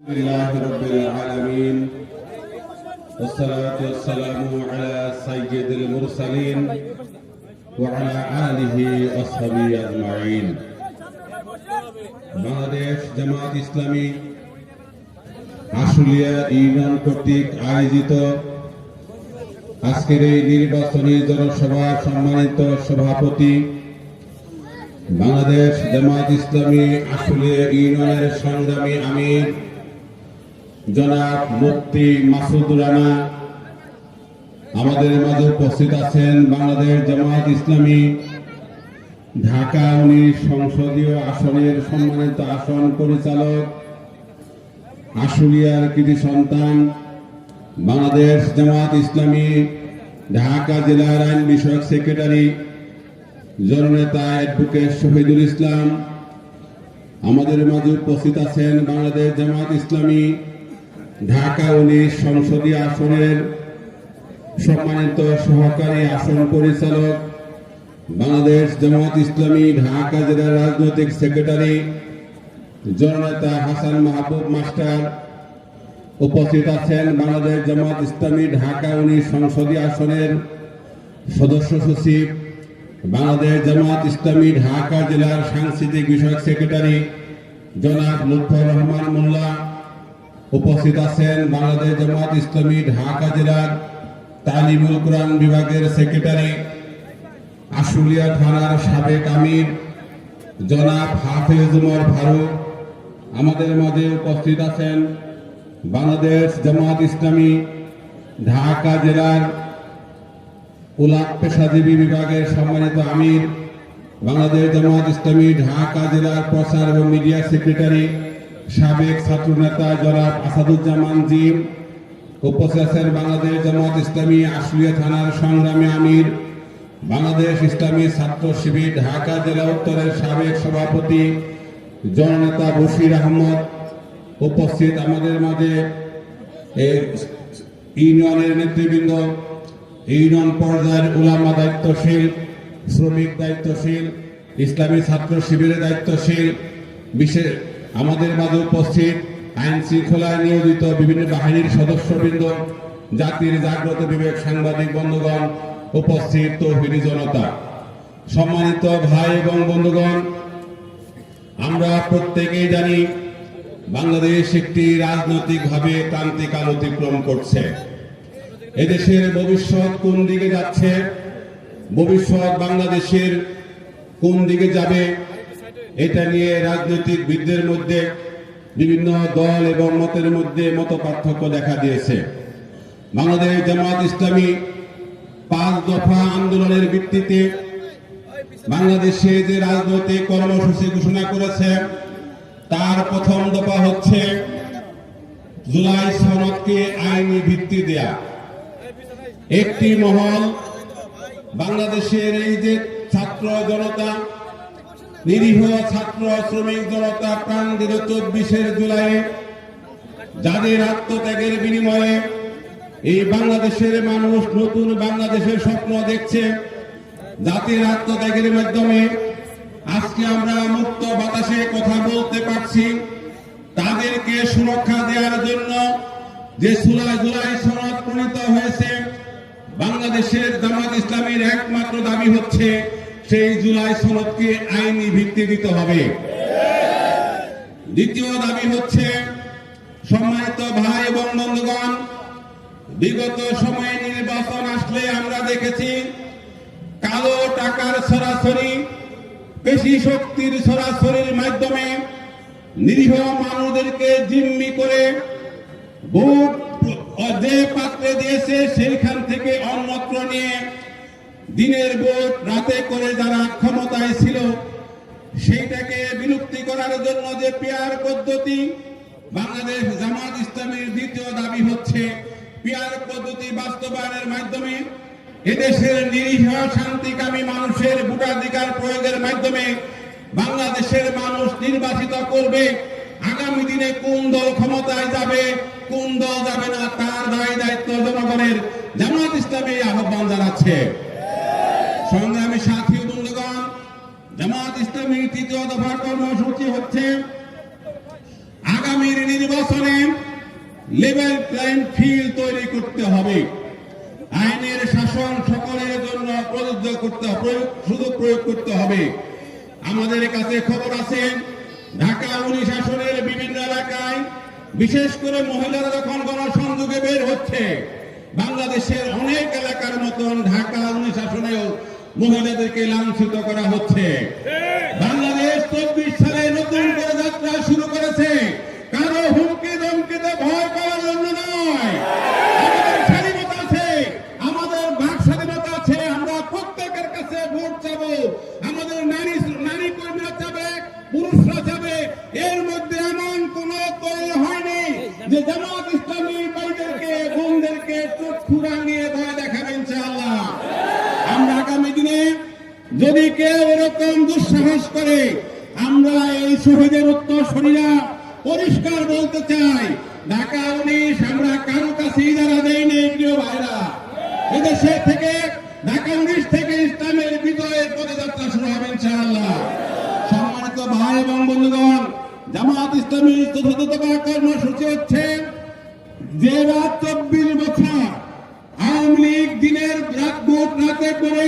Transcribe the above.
لله رب العالمين والصلاة والسلام على سيد المرسلين وعلى آله وصحبه أجمعين Bangladesh Jamaat Islami Ashulia union কর্তৃক আয়োজিত আজকের এই নির্বাচনী জনসভার সম্মানিত সভাপতি বাংলাদেশ জামাত ইসলামী আশুলিয়া ইউনিয়নের সংগ্রামী আমির জনাব মুফতি মাসুদ রানা আমাদের মাঝে উপস্থিত আছেন বাংলাদেশ জামাত ইসলামী, ঢাকা উনিশ সংসদীয় আসনের সম্মানিত আসন পরিচালক, আশুলিয়ার কৃতি সন্তান, বাংলাদেশ জামাত ইসলামী, ঢাকা জেলার আইন বিষয়ক সেক্রেটারি, জননেতা অ্যাডভোকেট শহীদুল ইসলাম, আমাদের মাঝে উপস্থিত আছেন বাংলাদেশ জামাত ইসলামী ঢাকা উনিশ সংসদীয় আসনের সম্মানিত সহকারী আসন পরিচালক, বাংলাদেশ জামাত ইসলামী ঢাকা জেলার রাজনৈতিক সেক্রেটারি, জননেতা হাসান মাহবুব মাস্টার উপস্থিত আছেন বাংলাদেশ জামাত ইসলামী ঢাকা উনিশ সংসদীয় আসনের সদস্য সচিব, বাংলাদেশ জামাত ইসলামী ঢাকা জেলার সাংস্কৃতিক বিষয়ক সেক্রেটারি জনাব লুৎফর রহমান মোল্লা উপস্থিত আছেন বাংলাদেশ জামাত ইসলামী, ঢাকা জেলার তালিমুল কোরআন বিভাগের সেক্রেটারি আশুলিয়া থানার সাবেক আমির জনাব হাফেজ উমর ফারুক। আমাদের মাঝে উপস্থিত আছেন বাংলাদেশ জামাত ইসলামী, ঢাকা জেলার উলাক পেশাজীবী বিভাগের সম্মানিত আমির, বাংলাদেশ জামাত ইসলামী, ঢাকা জেলার প্রচার এবং মিডিয়া সেক্রেটারি সাবেক ছাত্রনেতা জনাব আসাদুজ্জামান জিম উপস্থিত বাংলাদেশ জামাত ইসলামী আশুলিয়া থানার সংগ্রামী আমির, বাংলাদেশ ইসলামী ছাত্র শিবির ঢাকা জেলা উত্তরের সাবেক সভাপতি জননেতা বশির আহমদ উপস্থিত আমাদের মাঝে। ইউনিয়নের নেতৃবৃন্দ, ইউনিয়ন পর্যায়ের উলামা দায়িত্বশীল, শ্রমিক দায়িত্বশীল, ইসলামী ছাত্র শিবিরের দায়িত্বশীল, বিশেষ আমাদের মাঝে উপস্থিত আইন শৃঙ্খলায় নিয়োজিত বিভিন্ন বাহিনীর সদস্যবৃন্দ, জাতির জাগ্রত বিবেক সাংবাদিক বন্ধুগণ, উপস্থিত তৌহিদি জনতা। সম্মানিত ভাই এবং বন্ধুগণ, আমরা প্রত্যেকেই জানি বাংলাদেশ একটি রাজনৈতিকভাবে ক্রান্তিকাল অতিক্রম করছে। এদেশের ভবিষ্যৎ কোন দিকে যাচ্ছে? ভবিষ্যৎ বাংলাদেশের কোন দিকে যাবে? এটা নিয়ে রাজনৈতিক বিদদের মধ্যে বিভিন্ন দল এবং মতের মধ্যে মত পার্থক্য দেখা দিয়েছে। বাংলাদেশ জামাত ইসলামী পাঁচ দফা আন্দোলনের ভিত্তিতে বাংলাদেশে যে রাজনৈতিক কর্মসূচি ঘোষণা করেছে, তার প্রথম দফা হচ্ছে জুলাই সনদকে আইনি ভিত্তি দেয়া। একটি মহল বাংলাদেশের এই যে ছাত্র জনতা নিরীহ ছাত্র শ্রমিক জনতা প্রাণ দিল চব্বিশের জুলাই যাদের আত্মত্যাগের বিনিময়ে এই বাংলাদেশের মানুষ নতুন বাংলাদেশের স্বপ্ন দেখছে, জাতির আত্মত্যাগের মাধ্যমে আজকে আমরা মুক্ত বাতাসে কথা বলতে পারছি। তাদেরকে সুরক্ষা দেওয়ার জন্য যে সুলাই জুলাই সনদ প্রণীত হয়েছে, বাংলাদেশের জামাত ইসলামের একমাত্র দাবি হচ্ছে সেই জুলাই সনদকে আইনি ভিত্তি দিতে হবে। দ্বিতীয় দাবি হচ্ছে, সম্মানিত ভাই এবং বন্ধুগণ, বিগত সময়ে নির্বাচন আসলে আমরা দেখেছি, কালো টাকার সরাসরি পেশি শক্তির সরাসরির মাধ্যমে নিরীহ মানুষদেরকে জিম্মি করে ভোট যে পাত্রে দিয়েছে, সেইখান থেকে অন্যত্র নিয়ে দিনের ভোট রাতে করে যারা ক্ষমতায় ছিল, সেইটাকে বিলুপ্তি করার জন্য যে পেয়ার পদ্ধতি, বাংলাদেশ জামাত ইসলামের দ্বিতীয় দাবি হচ্ছে পেয়ার পদ্ধতি বাস্তবায়নের মাধ্যমে এদেশের নিরীহ, শান্তিকামী মানুষের ভোটাধিকার প্রয়োগের মাধ্যমে বাংলাদেশের মানুষ নির্বাচিত করবে। আগামী দিনে কোন দল ক্ষমতায় যাবে, কোন দল যাবে না, তার দায় দায়িত্ব জনগণের জামাত ইসলামী আহ্বান জানাচ্ছে। সংগ্রামী সাথী বন্ধুগণ, জামাত ইসলামী তৃতীয় দফার কর্মসূচি হচ্ছে আগামীর নির্বাচনে লেভেল প্লেইং ফিল্ড তৈরি করতে হবে। আইনের শাসন সকলের জন্য প্রযোজ্য করতে, প্রয়োগ সুযোগ প্রয়োগ করতে হবে। আমাদের কাছে খবর আছে, ঢাকা উনিশ আসনের বিভিন্ন এলাকায় বিশেষ করে মহিলারা যখন গণসংযোগে বের হচ্ছে, বাংলাদেশের অনেক এলাকার মতন ঢাকা উনিশ আসনেও মহিলাদেরকে লাঞ্ছিত করা হচ্ছে। বাংলাদেশ চব্বিশ সালে নতুন করে যাত্রা শুরু করেছে। কারও হুমকি ধমকিতে ভয় পাওয়ার জন্য নয়। আমাদের নারী নারী এর মধ্যে এমন হয়নি যে জামাত ইসলামী ভাইদেরকে, বোনদেরকে চক্ষু রাঙিয়ে ভয় দেখাবেন ইনশাআল্লাহ আমরা আগামী দিনে যদি কেউ এরকম দুঃসাহস করে, আমরা এই শহীদের উত্তর শরীরা পরিষ্কার বলতে চাই, ঢাকা উনিশ আমরা কারও কাছে ইজারা দেয়নি প্রিয় ভাইরা। এদেশে থেকে, ঢাকা উনিশ থেকে ইসলামের বিজয়ের পদযাত্রা শুরু হবে, ইনশাআল্লাহ। সম্মানিত ভাই এবং বন্ধুগণ, জামাত ইসলামী চতুর্থতম কর্মসূচি হচ্ছে যে রাত চব্বিশ বছর আওয়ামী লীগ দিনের রাত ভোট রাতে করে